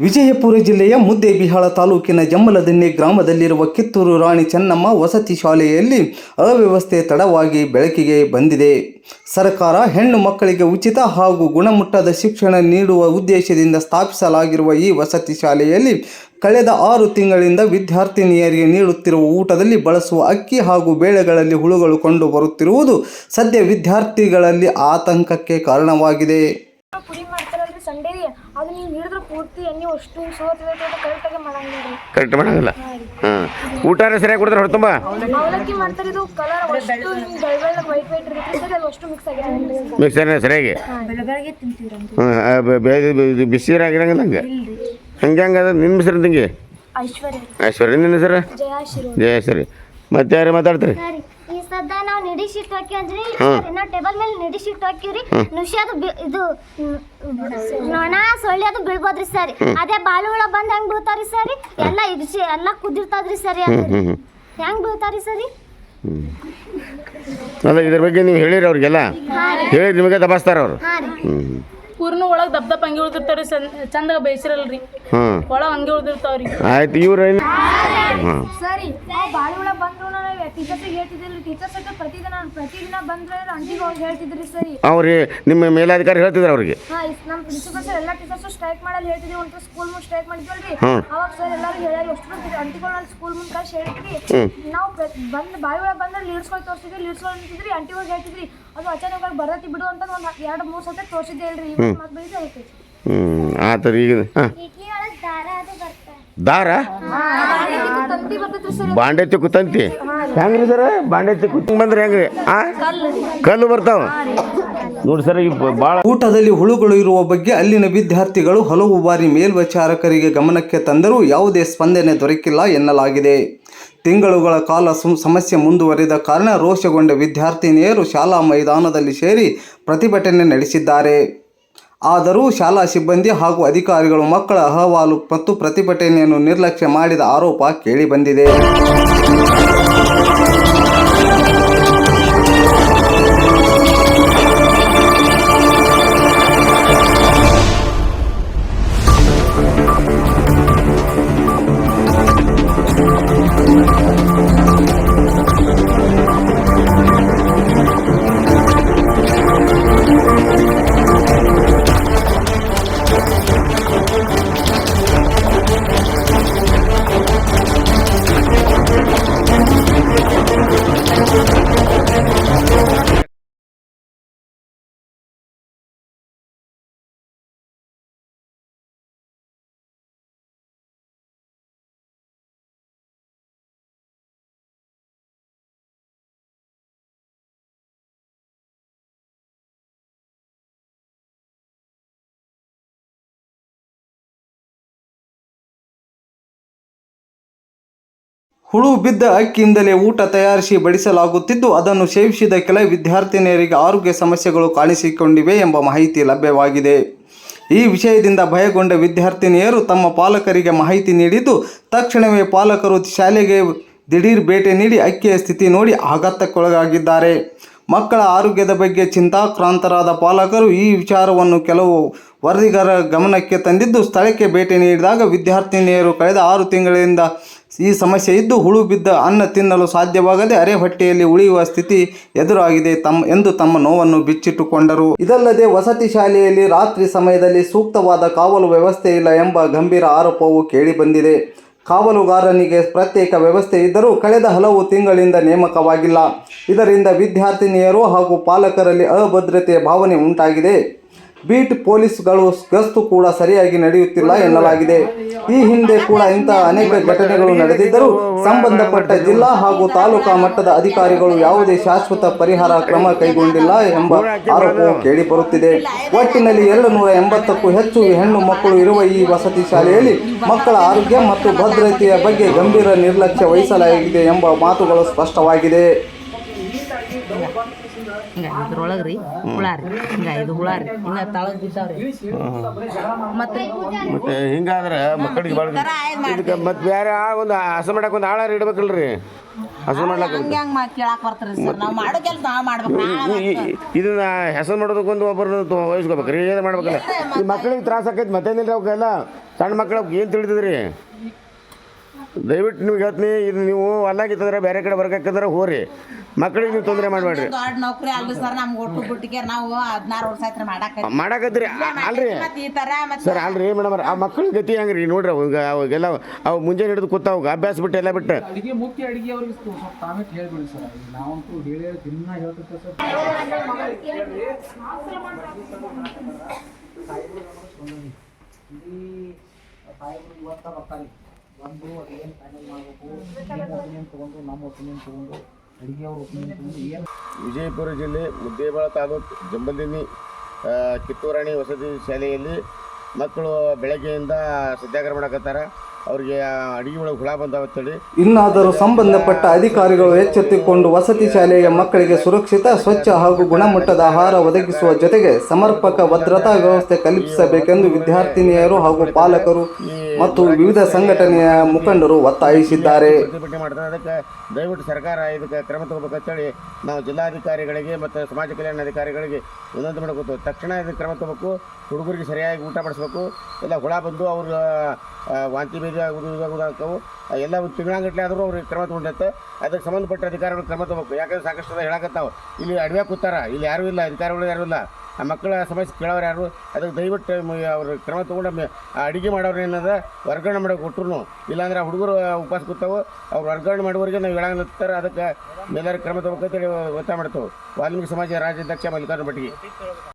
ವಿಜಯಪುರ ಜಿಲ್ಲೆಯ ಮುದ್ದೇಬಿಹಾಳ ತಾಲೂಕಿನ ಜಮ್ಮಲದಿನ್ನಿ ಗ್ರಾಮದಲ್ಲಿರುವ ಕಿತ್ತೂರು ರಾಣಿ ಚೆನ್ನಮ್ಮ ವಸತಿ ಶಾಲೆಯಲ್ಲಿ ಅವ್ಯವಸ್ಥೆ ತಡವಾಗಿ ಬೆಳಕಿಗೆ ಬಂದಿದೆ. ಸರ್ಕಾರ ಹೆಣ್ಣು ಮಕ್ಕಳಿಗೆ ಉಚಿತ ಹಾಗೂ ಗುಣಮಟ್ಟದ ಶಿಕ್ಷಣ ನೀಡುವ ಉದ್ದೇಶದಿಂದ ಸ್ಥಾಪಿಸಲಾಗಿರುವ ಈ ವಸತಿ ಶಾಲೆಯಲ್ಲಿ ಕಳೆದ ಆರು ತಿಂಗಳಿಂದ ವಿದ್ಯಾರ್ಥಿನಿಯರಿಗೆ ನೀಡುತ್ತಿರುವ ಊಟದಲ್ಲಿ ಬಳಸುವ ಅಕ್ಕಿ ಹಾಗೂ ಬೇಳೆಗಳಲ್ಲಿ ಹುಳುಗಳು ಕಂಡು ಬರುತ್ತಿರುವುದು ಸದ್ಯ ವಿದ್ಯಾರ್ಥಿಗಳಲ್ಲಿ ಆತಂಕಕ್ಕೆ ಕಾರಣವಾಗಿದೆ. ಪೂರ್ತಿ ಎಣ್ಣೆ ಅಷ್ಟು ಸೋತಿದೆ ಕರೆಕ್ಟಾಗಿ ಮಾಡಂಗಿಲ್ಲ ರೀ ಕರೆಕ್ಟ್ ಮಾಡಂಗಿಲ್ಲ? ಹಾಂ ಊಟ ಸರಿಯಾಗಿ ಕೊಡ್ತಾರೆ ಹೊರ ತುಂಬ? ಅವಲಕ್ಕಿ ಮಾಡ್ತಾರೆ ಇದು ಕಲರ್ ಅಷ್ಟು ಹಿಂಗೆ ಬೆಳ್ಳ ಬೆಳ್ಳ ವೈಟ್ ವೈಟ್ ಇರುತ್ತೆ ಸರಿ ಅದು ಅಷ್ಟು ಮಿಕ್ಸ್ ಆಗಿದೆ ಮಿಕ್ಸರ್ನ ಸರಿಯಾಗಿ? ಬೆಳಗ್ಗೆ ತಿಂತೀರಂತ ಹ್ಞೂ ಬಿಸಿ ಆಗಿರಂಗಿಲ್ಲ ಹಂಗೆ? ಹಂಗೆ ಹಂಗೆ ಅದ? ನಿನ್ನ ಹೆಸರು ತಂಗಿ? ಐಶ್ವರ್ಯ. ಐಶ್ವರ್ಯ ನಿನ್ನ ಹೆಸರು? ಜಯಾಶಿರು ಜಯ ಸರಿ ಮತ್ತೆ ಯಾರು? ಮಾತಾಡ್ತಾರೆ ಶೀಟ್ ಹಾಕಿದ್ರಿ ಹ್ಮ್. ನಾವು ಟೇಬಲ್ ಮೇಲೆ ನಿಡಿ ಶೀಟ್ ಹಾಕಿರಿ ನುಸಿ ಅದು ಇದು ನೊಣ ಸೊಳ್ಳೆ ಅದು ಬೀಳ್ಬೋದ್ರಿ ಸರ್. ಅದೇ ಬಾಳು ಹುಳ ಬಂದ್ ಹೆಂಗ್ ಬೀಳ್ತಾವ್ರಿ ಸರಿ? ಎಲ್ಲ ಇಡ್ಸಿ ಎಲ್ಲ ಕುದಿರ್ತಾವ್ರಿ ಸರಿ ಹೆಂಗ್ ಬೀಳ್ತಾವ್ರಿ ಸರಿ? ಅಲ್ಲ ಇದ್ರ ಬಗ್ಗೆ ನೀವು ಹೇಳಿರಿ ಅವ್ರಿಗೆಲ್ಲ. ಹೇಳಿ ನಿಮಗೆ ತಪಾಸ್ತಾರ ಅವರು. ಹಾ ಹ್ಞೂ ಪೂರ್ಣ ಒಳಗೆ ದಪ್ಪ ದಪ್ಪ ಹಂಗೆ ಉಳ್ದಿರ್ತಾವ್ರಿ ಚಂದಾಗ ಬೇಯಿಸಿರಲ್ರಿ. ಹ್ಞೂ ಒಳಗೆ ಹಂಗೆ ಉಳ್ದಿರ್ತಾವ್ರಿ. ಆಯ್ತು ಇವ್ರು ಏನು ಹಾಂ ಸರಿ ನಾವು ಬಾಳುಳ ಬಂದ್ರು ನಾವು ಟೀಚರ್ಸಿಗೆ ಹೇಳ್ತಿದ್ದಿಲ್ಲ ಟೀಚರ್ಸ್ ಹತ್ರ ಪ್ರತಿದಿನ ಪ್ರತಿದಿನ ಬಂದ್ರೆ ಅಂಟಿಗೆ ಹೋಗಿ ಹೇಳ್ತಿದ್ರಿ ಸರಿ. ಅವ್ರಿಗೆ ನಿಮ್ಮ ಮೇಲಾಧಿಕಾರಿ ಹೇಳ್ತಿದ್ರು ಅವ್ರಿಗೆ? ಹಾ ಇಸ್- ನಮ್ಮ ಪ್ರಿನ್ಸಿಪಲ್ ಸರ್ ಎಲ್ಲ ಟೀಚರ್ಸ್ ಸ್ಟ್ರೈಕ್ ಮಾಡಲ್ಲ ಹೇಳ್ತಿದ್ವಿ ಒಂದು ಸ್ಕೂಲ್ ಮುಂದೆ ಸ್ಟ್ರೈಕ್ ಮಾಡಿದ್ವಲ್ರಿ. ಹ್ಮ್. ಅವಾಗ ಸರ್ ಎಲ್ಲರೂ ಹೇಳ್ಯಾರ ಎಷ್ಟು ಅಂಟಿಗಳು ಸ್ಕೂಲ್ ಮುಂದೆ ಕಳ್ಸಿ ಹೇಳಿದ್ರಿ ಹ್ಮ್. ನಾವು ಬಂದ್ ಬಾಯಿ ಒಳಗೆ ಬಂದ್ರೆ ಲೀಡ್ಸ್ಗಳು ತೋರಿಸಿದ್ರಿ ಲೀಡ್ಸ್ಗಳು ಅಂತಿದ್ರಿ ಅಂಟಿ ಹೋಗಿ ಹೇಳ್ತಿದ್ರಿ. ಅದು ಅಚಾನಕ್ ಬರತ್ತಿ ಬರತಿ ಬಿಡು ಅಂತ ಒಂದು ಎರಡು ಮೂರು ಸತಿ ತೋರಿಸಿದ್ದೆ ಹೇಳ್ರಿ. ಇವಾಗ ಮತ್ತೆ ಬೆಳಿಗ್ಗೆ ಹೇಳ್ತೈತಿ ಹ್ಞೂ ಆತರ ಈಗ ಹಾಂ. ದಾರ? ಬಾಂಡೆ ತಿಕ್ಕು ತಂತಿ ಹೆಂಗ್ರಿ ಸರ್? ಬಾಂಡೆ ತಿಕ್ಕು ಬಂದ್ರೆ ಹೆಂಗ್ರಿ? ಆ? ಕಲ್ಲು ಬರ್ತಾವ? ನೋಡಿ ಸರ್ ಊಟದಲ್ಲಿ ಹುಳುಗಳು ಇರುವ ಬಗ್ಗೆ ಅಲ್ಲಿನ ವಿದ್ಯಾರ್ಥಿಗಳು ಹಲವು ಬಾರಿ ಮೇಲ್ವಿಚಾರಕರಿಗೆ ಗಮನಕ್ಕೆ ತಂದರೂ ಯಾವುದೇ ಸ್ಪಂದನೆ ದೊರಕಿಲ್ಲ ಎನ್ನಲಾಗಿದೆ. ತಿಂಗಳುಗಳ ಕಾಲ ಸಮಸ್ಯೆ ಮುಂದುವರಿದ ಕಾರಣ ರೋಷಗೊಂಡ ವಿದ್ಯಾರ್ಥಿನಿಯರು ಶಾಲಾ ಮೈದಾನದಲ್ಲಿ ಸೇರಿ ಪ್ರತಿಭಟನೆ ನಡೆಸಿದ್ದಾರೆ. ಆದರೂ ಶಾಲಾ ಸಿಬ್ಬಂದಿ ಹಾಗೂ ಅಧಿಕಾರಿಗಳು ಮಕ್ಕಳ ಅಹವಾಲು ಮತ್ತು ಪ್ರತಿಭಟನೆಯನ್ನು ನಿರ್ಲಕ್ಷ್ಯ ಮಾಡಿದ ಆರೋಪ ಕೇಳಿಬಂದಿದೆ. ಹುಳು ಬಿದ್ದ ಅಕ್ಕಿಯಿಂದಲೇ ಊಟ ತಯಾರಿಸಿ ಬಡಿಸಲಾಗುತ್ತಿದ್ದು, ಅದನ್ನು ಸೇವಿಸಿದ ಕೆಲ ವಿದ್ಯಾರ್ಥಿನಿಯರಿಗೆ ಆರೋಗ್ಯ ಸಮಸ್ಯೆಗಳು ಕಾಣಿಸಿಕೊಂಡಿವೆ ಎಂಬ ಮಾಹಿತಿ ಲಭ್ಯವಾಗಿದೆ. ಈ ವಿಷಯದಿಂದ ಭಯಗೊಂಡ ವಿದ್ಯಾರ್ಥಿನಿಯರು ತಮ್ಮ ಪಾಲಕರಿಗೆ ಮಾಹಿತಿ ನೀಡಿದ್ದು, ತಕ್ಷಣವೇ ಪಾಲಕರು ಶಾಲೆಗೆ ದಿಢೀರ್ ಭೇಟಿ ನೀಡಿ ಅಕ್ಕಿಯ ಸ್ಥಿತಿ ನೋಡಿ ಆಘಾತಕ್ಕೊಳಗಾಗಿದ್ದಾರೆ. ಮಕ್ಕಳ ಆರೋಗ್ಯದ ಬಗ್ಗೆ ಚಿಂತಾಕ್ರಾಂತರಾದ ಪಾಲಕರು ಈ ವಿಚಾರವನ್ನು ಕೆಲವು ವರದಿಗಾರ ಗಮನಕ್ಕೆ ತಂದಿದ್ದು, ಸ್ಥಳಕ್ಕೆ ಭೇಟಿ ನೀಡಿದಾಗ ವಿದ್ಯಾರ್ಥಿನಿಯರು ಕಳೆದ ಆರು ತಿಂಗಳಿಂದ ಈ ಸಮಸ್ಯೆ ಇದ್ದು, ಹುಳು ಬಿದ್ದ ಅನ್ನ ತಿನ್ನಲು ಸಾಧ್ಯವಾಗದೆ ಅರೆ ಹೊಟ್ಟೆಯಲ್ಲಿ ಉಳಿಯುವ ಸ್ಥಿತಿ ಎದುರಾಗಿದೆ ತಮ್ಮ, ಎಂದು ತಮ್ಮ ನೋವನ್ನು ಬಿಚ್ಚಿಟ್ಟುಕೊಂಡರು. ಇದಲ್ಲದೆ ವಸತಿ ಶಾಲೆಯಲ್ಲಿ ರಾತ್ರಿ ಸಮಯದಲ್ಲಿ ಸೂಕ್ತವಾದ ಕಾವಲು ವ್ಯವಸ್ಥೆ ಇಲ್ಲ ಎಂಬ ಗಂಭೀರ ಆರೋಪವು ಕೇಳಿಬಂದಿದೆ. ಕಾವಲುಗಾರನಿಗೆ ಪ್ರತ್ಯೇಕ ವ್ಯವಸ್ಥೆ ಇದ್ದರೂ ಕಳೆದ ಹಲವು ತಿಂಗಳಿಂದ ನೇಮಕವಾಗಿಲ್ಲ. ಇದರಿಂದ ವಿದ್ಯಾರ್ಥಿನಿಯರು ಹಾಗೂ ಪಾಲಕರಲ್ಲಿ ಅಭದ್ರತೆಯ ಭಾವನೆ ಉಂಟಾಗಿದೆ. ಬೀಟ್ ಪೊಲೀಸ್ಗಳು ಗಸ್ತು ಕೂಡ ಸರಿಯಾಗಿ ನಡೆಯುತ್ತಿಲ್ಲ ಎನ್ನಲಾಗಿದೆ. ಈ ಹಿಂದೆ ಕೂಡ ಇಂತಹ ಅನೇಕ ಘಟನೆಗಳು ನಡೆದಿದ್ದರೂ ಸಂಬಂಧಪಟ್ಟ ಜಿಲ್ಲಾ ಹಾಗೂ ತಾಲೂಕಾ ಮಟ್ಟದ ಅಧಿಕಾರಿಗಳು ಯಾವುದೇ ಶಾಶ್ವತ ಪರಿಹಾರ ಕ್ರಮ ಕೈಗೊಂಡಿಲ್ಲ ಎಂಬ ಆರೋಪವು ಕೇಳಿಬರುತ್ತಿದೆ. ಒಟ್ಟಿನಲ್ಲಿ ಎರಡು ನೂರ ಎಂಬತ್ತಕ್ಕೂ ಹೆಚ್ಚು ಹೆಣ್ಣು ಮಕ್ಕಳು ಇರುವ ಈ ವಸತಿ ಶಾಲೆಯಲ್ಲಿ ಮಕ್ಕಳ ಆರೋಗ್ಯ ಮತ್ತು ಭದ್ರತೆಯ ಬಗ್ಗೆ ಗಂಭೀರ ನಿರ್ಲಕ್ಷ್ಯ ವಹಿಸಲಾಗಿದೆ ಎಂಬ ಮಾತುಗಳು ಸ್ಪಷ್ಟವಾಗಿದೆ. ಹಿಂಗ ಇದ್ರೊಳಗೆ ರೀ ಹುಳ ರೀ ಹಿಂಗ ಇದು ಹುಳ ರೀ ಇನ್ನ ತಳಗ್ ಬಿದ್ದಾವ್ರಿ ಮತ್ತೆ ಮತ್ತೆ ಹಿಂಗಾದ್ರೆ ಮಕ್ಕಳಿಗೆ ಬಾಳ ಇದಕ್ಕೆ ಮತ್ತೆ ಬೇರೆ ಆ ಒಂದು ಹಸ ಮಾಡಕ್ಕೆ ಒಂದು ಆಳಾರ ಇಡ್ಬೇಕಲ್ರಿ? ಹಸು ಮಾಡ್ಲಕ್ಕ ಹಂಗೆ ಹಂಗೆ ಕೇಳಾಕ್ ಬರ್ತಾರೆ ಸರ್. ನಾವು ಮಾಡೋ ಕೆಲಸ ನಾವು ಮಾಡ್ಬೇಕು ಇದನ್ನ ಹೆಸರು ಮಾಡೋದಕ್ಕೊಂದು ಒಬ್ಬರು ವಹಿಸ್ಕೋಬೇಕ್ರಿ ಏನು ಮಾಡ್ಬೇಕಲ್ಲ? ಈ ಮಕ್ಕಳಿಗೆ ತ್ರಾಸ ಆಕೈತಿ ಮತ್ತೇನಿಲ್ಲ ಅವಕ್ಕೆಲ್ಲ ಸಣ್ಣ ಮಕ್ಕಳು ಏನ್ ಏನು ತಿಳಿದಿದ್ರಿ? ದಯವಿಟ್ಟು ನಿಮ್ಗೆ ಹೇಳ್ತೀನಿ ಇದು ನೀವು ಅಲ್ಲಾಗಿತ್ತಂದ್ರೆ ಬೇರೆ ಕಡೆ ಬರ್ಬೇಕಂದ್ರೆ ಹೋರಿ ಮಕ್ಕಳಿಗೆ ನೀವು ತೊಂದರೆ ಮಾಡಬೇಡ್ರಿ. ದೊಡ್ಡ ನೌಕರಿ ಅಲ್ರಿ ಸರ್ ನಮ್ಗೆ ಒಟ್ಟು ಬಿಟ್ಟಿಗೆ ನಾವು ಹದಿನಾರು ವರ್ಷ ಆಯ್ತು ಮಾಡಕ್ಕೆ ಮಾಡಕತ್ರಿ ಅಲ್ರಿ. ಮತ್ತೆ ಈ ತರ ಮತ್ತೆ ಸರ್ ಅಲ್ರಿ ಮೇಡಮ್ ಆ ಮಕ್ಕಳ ಗತಿ ಹೆಂಗ್ರಿ? ನೋಡ್ರಿ ಅವಾಗ ಅವಾಗೆಲ್ಲ ಅವು ಮುಂಜಾನೆ ಹಿಡಿದು ಕೂತ ಅವಾಗ ಅಭ್ಯಾಸ ಬಿಟ್ಟು ಎಲ್ಲ ಬಿಟ್ಟು ಅಡಿಗೆ ಮುಖ್ಯ ಅಡಿಗೆ ಅವ್ರಿಗೆ ಸ್ವಲ್ಪ ತಾವೇ ಹೇಳ್ಬಿಡಿ ಸರ್. ನಾವಂತೂ ಹೇಳಿ ದಿನ ಹೇಳ್ತಿರ್ತೇವೆ ಸರ್. ಇಲ್ಲಿ ಸಾಹೇಬ್ರು ಇವತ್ತ ಬರ್ತಾರೆ. ಬಂದು ಅದೇನು ಫೈನಲ್ ಮಾಡಬೇಕು ನಿಮ್ಮ ಒಪಿನಿಯನ್ ತೊಗೊಂಡು, ನಮ್ಮ ಒಪಿನಿಯನ್ ತೊಗೊಂಡು ಅಡಿಗೆ ಒಪಿನಿಯನ್ ತೊಗೊಂಡು ಏನು ವಿಜಯಪುರ ಜಿಲ್ಲೆ, ಮುದ್ದೇಬಾಳ ತಾಲೂಕು ಜಂಬಂದಿನಿ ಕಿತ್ತೂರಾಣಿ ವಸತಿ ಶಾಲೆಯಲ್ಲಿ ಮಕ್ಕಳು ಬೆಳಗ್ಗೆಯಿಂದ ಸತ್ಯಾಗ್ರಹ ಮಾಡಕತ್ತಾರ ಅವ್ರಿಗೆ ಅಡಿಗೆ ಒಳಗೆ ಹುಳ ಬಂದಾವತ್ತೇಳಿ ಇನ್ನಾದರೂ ಸಂಬಂಧಪಟ್ಟ ಅಧಿಕಾರಿಗಳು ಎಚ್ಚೆತ್ತುಕೊಂಡು ವಸತಿ ಶಾಲೆಯ ಮಕ್ಕಳಿಗೆ ಸುರಕ್ಷಿತ ಸ್ವಚ್ಛ ಹಾಗೂ ಗುಣಮಟ್ಟದ ಆಹಾರ ಒದಗಿಸುವ ಜೊತೆಗೆ ಸಮರ್ಪಕ ಭದ್ರತಾ ವ್ಯವಸ್ಥೆ ಕಲ್ಪಿಸಬೇಕೆಂದು ವಿದ್ಯಾರ್ಥಿನಿಯರು ಹಾಗೂ ಪಾಲಕರು ಮತ್ತು ವಿವಿಧ ಸಂಘಟನೆಯ ಮುಖಂಡರು ಒತ್ತಾಯಿಸಿದ್ದಾರೆ. ಪ್ರತಿಭಟನೆ ಮಾಡ್ತಾರೆ ಅದಕ್ಕೆ ದಯವಿಟ್ಟು ಸರ್ಕಾರ ಇದಕ್ಕೆ ಕ್ರಮ ತಗೋಬೇಕಂತೇಳಿ ನಾವು ಜಿಲ್ಲಾಧಿಕಾರಿಗಳಿಗೆ ಮತ್ತು ಸಮಾಜ ಕಲ್ಯಾಣ ಅಧಿಕಾರಿಗಳಿಗೆ ವಿನಂತಿ ಮಾಡ್ಕೋತೀವಿ ತಕ್ಷಣ ಇದಕ್ಕೆ ಕ್ರಮ ತಗೋಬೇಕು. ಹುಡುಗರಿಗೆ ಸರಿಯಾಗಿ ಊಟ ಮಾಡಿಸ್ಬೇಕು. ಎಲ್ಲ ಹುಳ ಬಂದು ಅವ್ರ ವಾಂತಿ ಬೀಜ ಆಗ್ತಾವು ಎಲ್ಲ ತಿಂಗಳಂಗಟ್ಲೆ ಆದರೂ ಅವ್ರಿಗೆ ಕ್ರಮ ತೊಗೊಂಡೈತೆ. ಅದಕ್ಕೆ ಸಂಬಂಧಪಟ್ಟ ಅಧಿಕಾರಿಗಳು ಕ್ರಮ ತಗೋಬೇಕು. ಯಾಕಂದ್ರೆ ಸಾಕಷ್ಟು ಹೇಳಕತ್ತಾವೆ, ಇಲ್ಲಿ ಅಡವೆ ಕೂತಾರ, ಇಲ್ಲಿ ಯಾರೂ ಇಲ್ಲ, ಅಧಿಕಾರಿಗಳು ಯಾರೂ ಇಲ್ಲ. ಆ ಮಕ್ಕಳ ಸಮಸ್ಯೆ ಕೇಳೋರು ಯಾರು? ಅದಕ್ಕೆ ದಯವಿಟ್ಟು ಅವರು ಕ್ರಮ ತೊಗೊಂಡು ಅಡುಗೆ ಮಾಡೋರು ಏನದ? ವರ್ಗಾವಣೆ ಮಾಡೋಕೆ ಕೊಟ್ಟರು ಇಲ್ಲಾಂದ್ರೆ ಹುಡುಗರು ಉಪವಾಸ ಕೂತಾವೆ. ಅವ್ರು ವರ್ಗಾವಣೆ ಮಾಡುವವರಿಗೆ ನಾವು ಹೇಳಂಗಿರ್ತಾರೆ ಅದಕ್ಕೆ ಮೇಲಾರ ಕ್ರಮ ತಗೋಬೇಕಂತೇಳಿ ಒತ್ತಾಯ ಮಾಡ್ತೇವೆ. ವಾಲ್ಮೀಕಿ ಸಮಾಜ ರಾಜ್ಯಾಧ್ಯಕ್ಷ ಮಲ್ಲಿಕಾರ್ಜುನ ಭಟ್ಟಿಗೆ